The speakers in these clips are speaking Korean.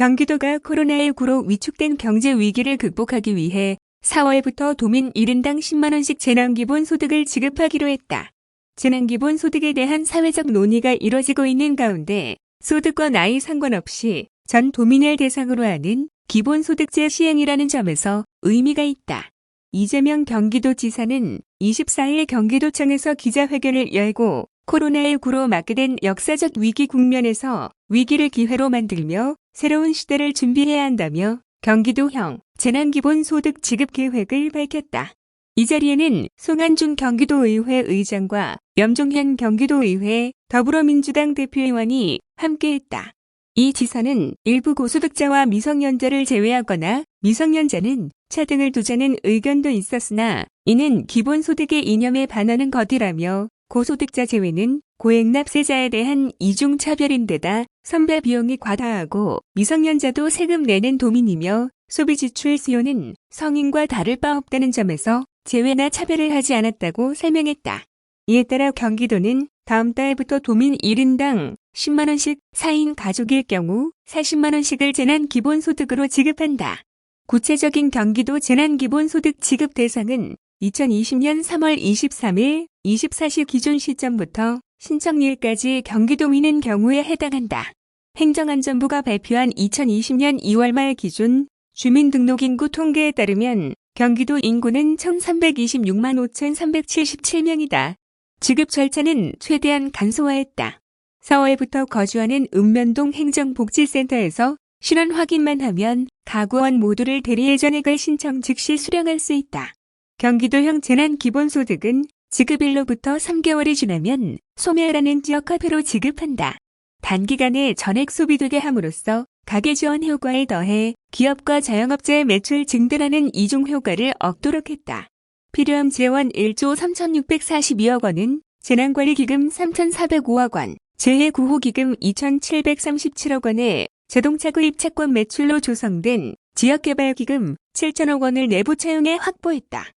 경기도가 코로나19로 위축된 경제 위기를 극복하기 위해 4월부터 도민 1인당 10만원씩 재난기본소득을 지급하기로 했다. 재난기본소득에 대한 사회적 논의가 이뤄지고 있는 가운데 소득과 나이 상관없이 전 도민을 대상으로 하는 기본소득제 시행이라는 점에서 의미가 있다. 이재명 경기도지사는 24일 경기도청에서 기자회견을 열고 코로나19로 맞게 된 역사적 위기 국면에서 위기를 기회로 만들며 새로운 시대를 준비해야 한다며 경기도형 재난기본소득 지급 계획을 밝혔다. 이 자리에는 송한준 경기도의회 의장과 염종현 경기도의회 더불어민주당 대표의원이 함께했다. 이 지사는 일부 고소득자와 미성년자를 제외하거나 미성년자는 차등을 두자는 의견도 있었으나 이는 기본소득의 이념에 반하는 것이라며 고소득자 제외는 고액납세자에 대한 이중차별인데다 선배 비용이 과다하고 미성년자도 세금 내는 도민이며 소비지출 수요는 성인과 다를 바 없다는 점에서 제외나 차별을 하지 않았다고 설명했다. 이에 따라 경기도는 다음 달부터 도민 1인당 10만원씩 4인 가족일 경우 40만원씩을 재난기본소득으로 지급한다. 구체적인 경기도 재난기본소득 지급 대상은 2020년 3월 23일 24시 기준 시점부터 신청일까지 경기도민인 경우에 해당한다. 행정안전부가 발표한 2020년 2월 말 기준 주민등록 인구 통계에 따르면 경기도 인구는 1326만 5377명이다. 지급 절차는 최대한 간소화했다. 4월부터 거주하는 읍면동 행정복지센터에서 신원 확인만 하면 가구원 모두를 대리해 전액을 신청 즉시 수령할 수 있다. 경기도형 재난기본소득은 지급일로부터 3개월이 지나면 소멸하는 지역 화폐로 지급한다. 단기간에 전액 소비되게 함으로써 가계 지원 효과에 더해 기업과 자영업자의 매출 증대라는 이중 효과를 얻도록 했다. 필요함 재원 1조 3,642억 원은 재난관리기금 3,405억 원, 재해구호기금 2,737억 원에 자동차 구입 채권 매출로 조성된 지역개발기금 7천억 원을 내부 채용에 확보했다.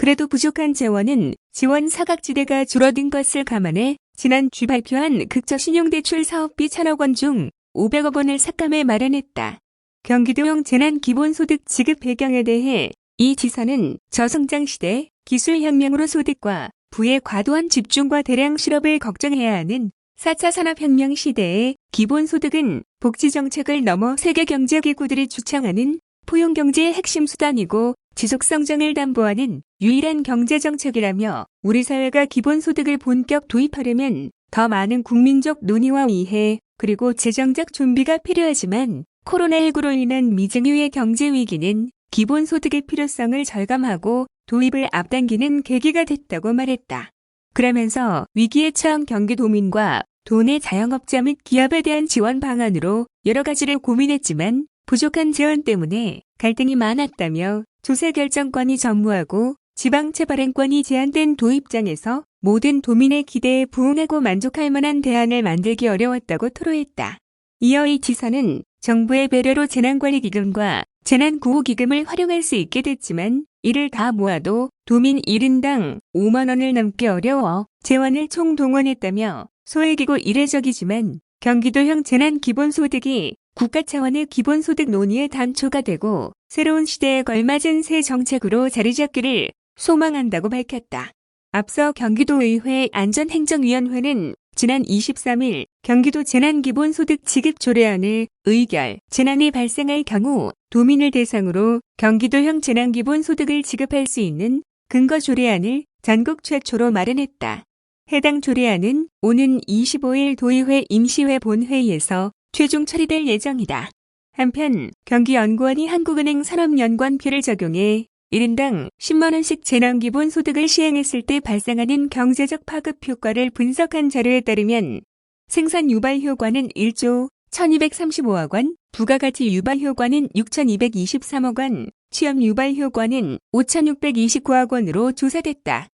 그래도 부족한 재원은 지원 사각지대가 줄어든 것을 감안해 지난주 발표한 극저 신용대출 사업비 1천억 원 중 500억 원을 삭감해 마련했다. 경기도형 재난기본소득 지급 배경에 대해 이 지사는 저성장 시대 기술혁명으로 소득과 부의 과도한 집중과 대량 실업을 걱정해야 하는 4차 산업혁명 시대에 기본소득은 복지정책을 넘어 세계경제기구들이 주창하는 포용경제의 핵심 수단이고 지속성장을 담보하는 유일한 경제정책이라며 우리 사회가 기본소득을 본격 도입하려면 더 많은 국민적 논의와 이해 그리고 재정적 준비가 필요하지만 코로나19로 인한 미증유의 경제 위기는 기본소득의 필요성을 절감하고 도입을 앞당기는 계기가 됐다고 말했다. 그러면서 위기에 처한 경기도민과 도내 자영업자 및 기업에 대한 지원 방안으로 여러 가지를 고민했지만 부족한 재원 때문에 갈등이 많았다며 조세 결정권이 전무하고 지방채 발행권이 제한된 도입장에서 모든 도민의 기대에 부응하고 만족할 만한 대안을 만들기 어려웠다고 토로했다. 이어 이 지사는 정부의 배려로 재난관리기금과 재난구호기금을 활용할 수 있게 됐지만 이를 다 모아도 도민 1인당 5만 원을 넘기 어려워 재원을 총동원했다며 소액이고 이례적이지만 경기도형 재난기본소득이 국가 차원의 기본소득 논의의 단초가 되고 새로운 시대에 걸맞은 새 정책으로 자리 잡기를 소망한다고 밝혔다. 앞서 경기도의회 안전행정위원회는 지난 23일 경기도 재난기본소득 지급 조례안을 의결, 재난이 발생할 경우 도민을 대상으로 경기도형 재난기본소득을 지급할 수 있는 근거 조례안을 전국 최초로 마련했다. 해당 조례안은 오는 25일 도의회 임시회 본회의에서 최종 처리될 예정이다. 한편 경기연구원이 한국은행 산업연관표를 적용해 1인당 10만원씩 재난기본 소득을 시행했을 때 발생하는 경제적 파급 효과를 분석한 자료에 따르면 생산 유발 효과는 1조 1235억 원, 부가가치 유발 효과는 6223억 원, 취업 유발 효과는 5629억 원으로 조사됐다.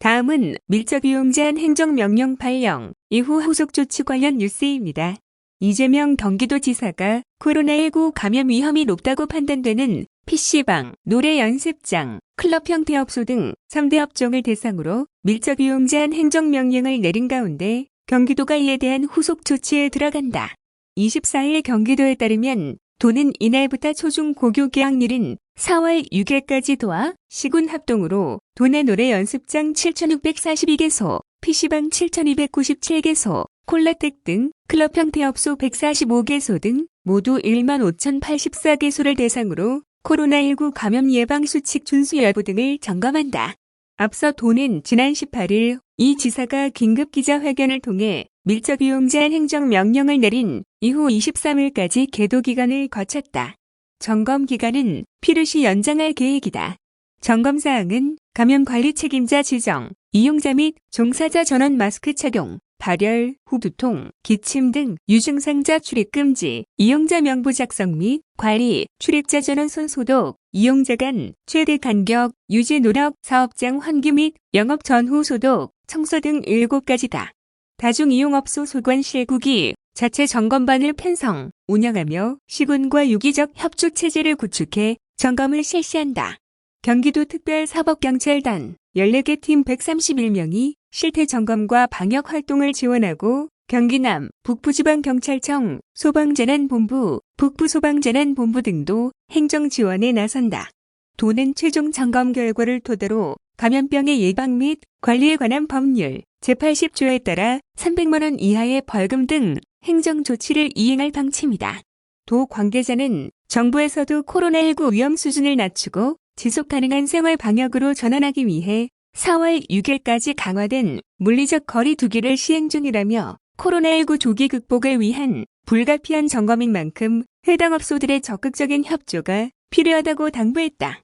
다음은 밀접이용 제한 행정명령 발령 이후 후속 조치 관련 뉴스입니다. 이재명 경기도지사가 코로나19 감염 위험이 높다고 판단되는 PC방, 노래 연습장, 클럽 형태 업소 등 3대 업종을 대상으로 밀접 이용 제한 행정명령을 내린 가운데 경기도가 이에 대한 후속 조치에 들어간다. 24일 경기도에 따르면 도는 이날부터 초중 고교 개학일인 4월 6일까지 도와 시군 합동으로 도내 노래 연습장 7,642개소, PC방 7,297개소, 콜라텍 등 클럽 형태업소 145개소 등 모두 1만 5,084개소를 대상으로 코로나19 감염 예방 수칙 준수 여부 등을 점검한다. 앞서 도는 지난 18일 이 지사가 긴급 기자회견을 통해 밀접 이용제한 행정 명령을 내린 이후 23일까지 계도 기간을 거쳤다. 점검 기간은 필요시 연장할 계획이다. 점검 사항은 감염 관리 책임자 지정, 이용자 및 종사자 전원 마스크 착용, 발열, 후 두통, 기침 등 유증상자 출입 금지, 이용자 명부 작성 및 관리, 출입자 전원 손 소독, 이용자 간 최대 간격, 유지 노력, 사업장 환기 및 영업 전후 소독, 청소 등 7가지다. 다중이용업소 소관 실국이 자체 점검반을 편성, 운영하며 시군과 유기적 협조 체제를 구축해 점검을 실시한다. 경기도 특별사법경찰단 14개 팀 131명이 실태 점검과 방역 활동을 지원하고 경기남 북부지방경찰청 소방재난본부 북부소방재난본부 등도 행정 지원에 나선다. 도는 최종 점검 결과를 토대로 감염병의 예방 및 관리에 관한 법률 제80조에 따라 300만 원 이하의 벌금 등 행정 조치를 이행할 방침이다. 도 관계자는 정부에서도 코로나19 위험 수준을 낮추고 지속 가능한 생활 방역으로 전환하기 위해 4월 6일까지 강화된 물리적 거리 두기를 시행 중이라며 코로나19 조기 극복을 위한 불가피한 점검인 만큼 해당 업소들의 적극적인 협조가 필요하다고 당부했다.